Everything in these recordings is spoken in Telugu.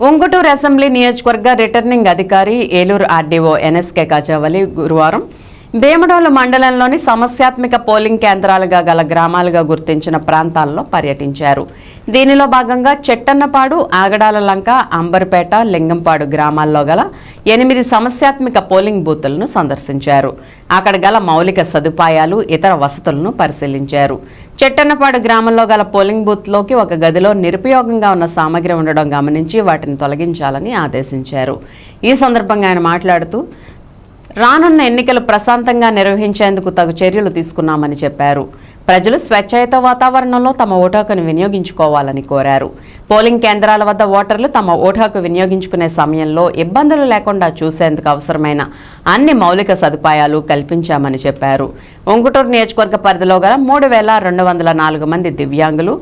ఉంగుటూరు అసెంబ్లీ నియోజకవర్గ రిటర్నింగ్ అధికారి ఏలూరు ఆర్డీఓ ఎన్ఎస్కే కాజావలి గురువారం భీమడోలు మండలంలోని సమస్యాత్మక పోలింగ్ కేంద్రాలుగా గల గ్రామాలుగా గుర్తించిన ప్రాంతాల్లో పర్యటించారు. దీనిలో భాగంగా చెట్టన్నపాడు ఆగడాల లంక అంబర్పేట లింగంపాడు గ్రామాల్లో గల ఎనిమిది సమస్యాత్మక పోలింగ్ బూతులను సందర్శించారు. అక్కడ గల మౌలిక సదుపాయాలు ఇతర వసతులను పరిశీలించారు. చెట్టన్నపాడు గ్రామంలో గల పోలింగ్ బూత్లోకి ఒక గదిలో నిరుపయోగంగా ఉన్న సామగ్రి ఉండడం గమనించి వాటిని తొలగించాలని ఆదేశించారు. ఈ సందర్భంగా ఆయన మాట్లాడుతూ రానున్న ఎన్నికలు ప్రశాంతంగా నిర్వహించేందుకు తగు చర్యలు తీసుకున్నామని చెప్పారు. ప్రజలు స్వేచ్ఛాయుత వాతావరణంలో తమ ఓటాకును వినియోగించుకోవాలని కోరారు. పోలింగ్ కేంద్రాల వద్ద ఓటర్లు తమ ఓటాకు వినియోగించుకునే సమయంలో ఇబ్బందులు లేకుండా చూసేందుకు అవసరమైన అన్ని మౌలిక సదుపాయాలు కల్పించామని చెప్పారు. ఉంగుటూరు నియోజకవర్గ పరిధిలో గల మూడు వేల రెండు వందల నాలుగు మంది దివ్యాంగులు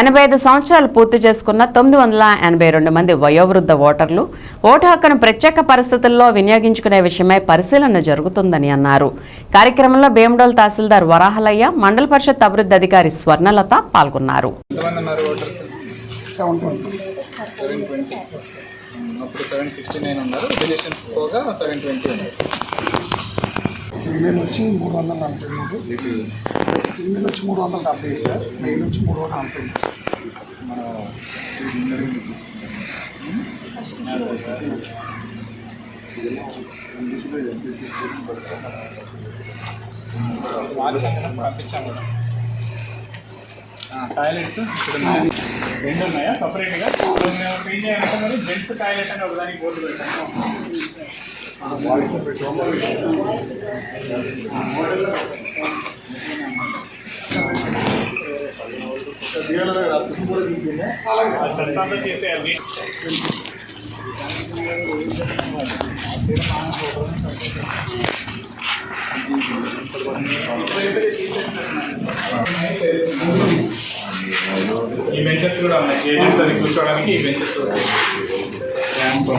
ఎనభై ఐదు సంవత్సరాలు పూర్తి చేసుకున్న తొమ్మిది వందల ఎనభై రెండు మంది వయోవృద్ధ ఓటర్లు ఓటు హక్కును ప్రత్యేక పరిస్థితుల్లో వినియోగించుకునే విషయమై పరిశీలన జరుగుతుందని అన్నారు. కార్యక్రమంలో భీమడోల్ తహసీల్దార్ వరాహలయ్య మండల పరిషత్ అభివృద్ధి అధికారి స్వర్ణలత పాల్గొన్నారు. సెవెన్ ట్వంటీ సెవెన్ ట్వంటీ అప్పుడు సెవెన్ సిక్స్టీ నైన్ ఉన్నారు. రిలేషన్స్ పోగా సెవెన్ ట్వంటీ ఉన్నారు. ఫీమేల్ వచ్చి మూడు వందల నలభై మూడు. ఫీమేల్ వచ్చి మూడు వందల డెబ్బై సార్ మెయిల్ వచ్చి మూడు వందల నలభై మూడు. మార్చి పంపించాం టాయిలెట్స్ ఇక్కడ ఉన్నాయి. రెండు ఉన్నాయా? సపరేట్గా మేము క్లీన్ చేయాలంటే మరి జెంట్స్ టాయిలెట్ అని ఒకదానికి బోర్డు పెట్టాము చేసేయాలి ఈ బెంచెస్ కూడా ఉన్నాయి. ఏజెంట్స్ అది చూసుకోవడానికి ఈ బెంచెస్ ర్యాంప్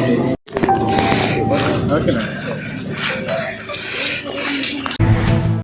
ఓకే